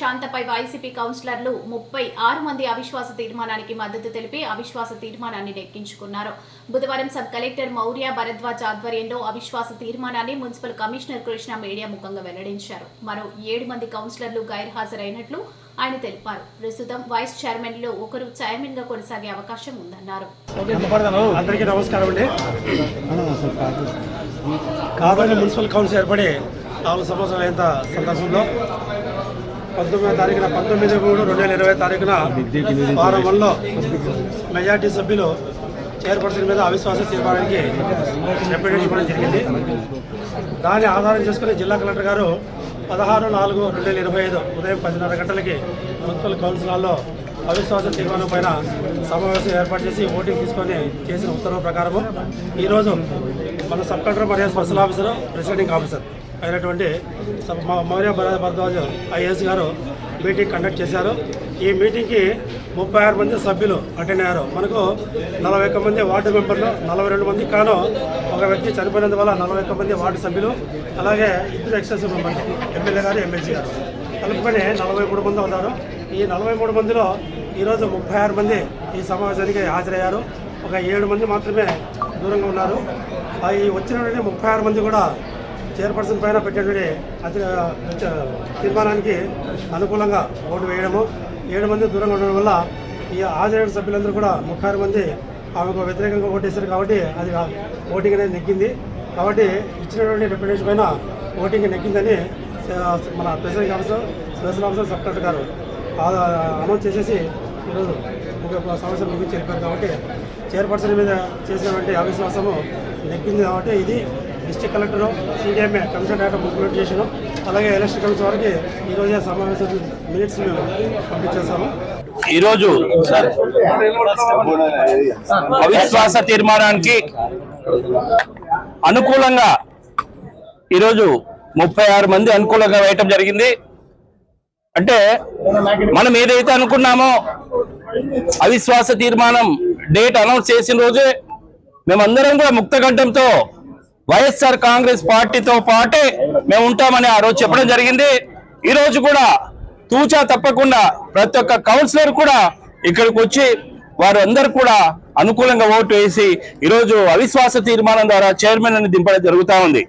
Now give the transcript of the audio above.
శాంతపై YCP కౌన్సిలర్లు ముప్పై ఆరు మంది అవిశ్వాస తీర్మానానికి మద్దతు తెలిపి అవిశ్వాస తీర్మానాన్ని నెక్కించుకున్నారు బుధవారం సబ్ కలెక్టర్ మౌర్య భరద్వాజ్ ఆధ్వర్యంలో అవిశ్వాస తీర్మానాన్ని మున్సిపల్ కమిషనర్ కృష్ణ మీడియా ముఖంగా వెల్లడించారు మరో ఏడు మంది కౌన్సిలర్లు గైర్హాజరైనట్లు ఆయన తెలిపారు ప్రస్తుతం వైస్ చైర్మన్లో ఒకరు చైర్మన్గా కొనసాగే అవకాశం ఉందన్నారు అందరికీ నమస్కారం అండి కాదని మున్సిపల్ కౌన్సిల్ ఏర్పడి నాలుగు సంవత్సరాలు అయిన సందర్భంలో పంతొమ్మిదో తారీఖున పంతొమ్మిది మూడు రెండు వేల ఇరవై తారీఖున వారం మెజార్టీ సభ్యులు చైర్పర్సన్ మీద అవిశ్వాస తీర్మానానికి రిప్రజెంటేషన్ జరిగింది. దాన్ని ఆధారం చేసుకుని జిల్లా కలెక్టర్ గారు పదహారు నాలుగు రెండు వేల ఇరవై ఐదు ఉదయం పదిన్నర గంటలకి మున్సిపల్ కౌన్సిల్ హాల్లో అవిశ్వాస తీర్మానం పైన సమావేశం ఏర్పాటు చేసి ఓటింగ్ తీసుకొని చేసిన ఉత్తర్వుల ప్రకారము ఈరోజు మన సబ్ కలెక్టర్ మరియు స్పెషల్ ఆఫీసర్ ప్రెసిడెంటింగ్ ఆఫీసర్ అయినటువంటి మౌర్య భర- భరద్వాజ్ ఐఏఎస్ గారు మీటింగ్ కండక్ట్ చేశారు. ఈ మీటింగ్కి ముప్పై ఆరు మంది సభ్యులు అటెండ్ అయ్యారు. మనకు నలభై ఒక్క మంది వార్డు మెంబర్లు నలభై రెండు మంది కాను ఒక వ్యక్తి చనిపోయినందువల్ల నలభై ఒక్క మంది వార్డు సభ్యులు అలాగే ఇద్దరు ఎక్సెసివ్ మెంబర్లు ఎమ్మెల్యే గారు ఎమ్మెల్సీ గారు. కలుపుకొని నలభై మూడు మంది ఉన్నారు. ఈ నలభై మూడు మందిలో ఈరోజు ముప్పై ఆరు మంది ఈ సమావేశానికి హాజరయ్యారు. ఒక ఏడు మంది మాత్రమే దూరంగా ఉన్నారు. ఈ వచ్చినటువంటి ముప్పై ఆరు మంది కూడా చైర్పర్సన్ పైన పెట్టినటువంటి అతి తీర్మానానికి అనుకూలంగా ఓటు వేయడము. ఏడు మంది దూరంగా ఉండడం వల్ల ఈ హాజరైన సభ్యులందరూ కూడా ముప్పై మంది ఆమెకు వ్యతిరేకంగా ఓటేశారు కాబట్టి అది ఓటింగ్ అనేది నెగ్గింది. కాబట్టి ఇచ్చినటువంటి రిప్రజెంటేషన్ పైన ఓటింగ్ నెగ్గిందని మన president officer special officer sub collector గారు అమౌంట్ అనౌన్స్ చేసేసి ఈరోజు ఒక సమస్య ముగించి చెప్పారు కాబట్టి చైర్పర్సన్ మీద చేసినటువంటి అవిశ్వాసము నెగ్గింది కాబట్టి ఇది district collector CDMA commission data municipal చేసిన అలాగే ఎలక్షన్ కమిషన్ వారికి ఈరోజు సమావేశం మినిట్స్ మేము పంపించేస్తాము ఈరోజు అవిశ్వాస తీర్మానానికి అనుకూలంగా ఈరోజు ముప్పై ఆరు మంది అనుకూలంగా వేయటం జరిగింది. అంటే మనం ఏదైతే అనుకున్నామో అవిశ్వాస తీర్మానం డేట్ అనౌన్స్ చేసిన రోజే మేమందరం కూడా ముక్త ముక్తకంఠంతో వైఎస్ఆర్ కాంగ్రెస్ పార్టీతో పాటే మేము ఉంటామని ఆ రోజు చెప్పడం జరిగింది. ఈ రోజు కూడా తూచా తప్పకుండా ప్రతి ఒక్క కౌన్సిలర్ కూడా ఇక్కడికి వచ్చి వారు అందరు కూడా అనుకూలంగా ఓటు వేసి ఈరోజు అవిశ్వాస తీర్మానం ద్వారా చైర్మన్ అని దింపడం జరుగుతా ఉంది.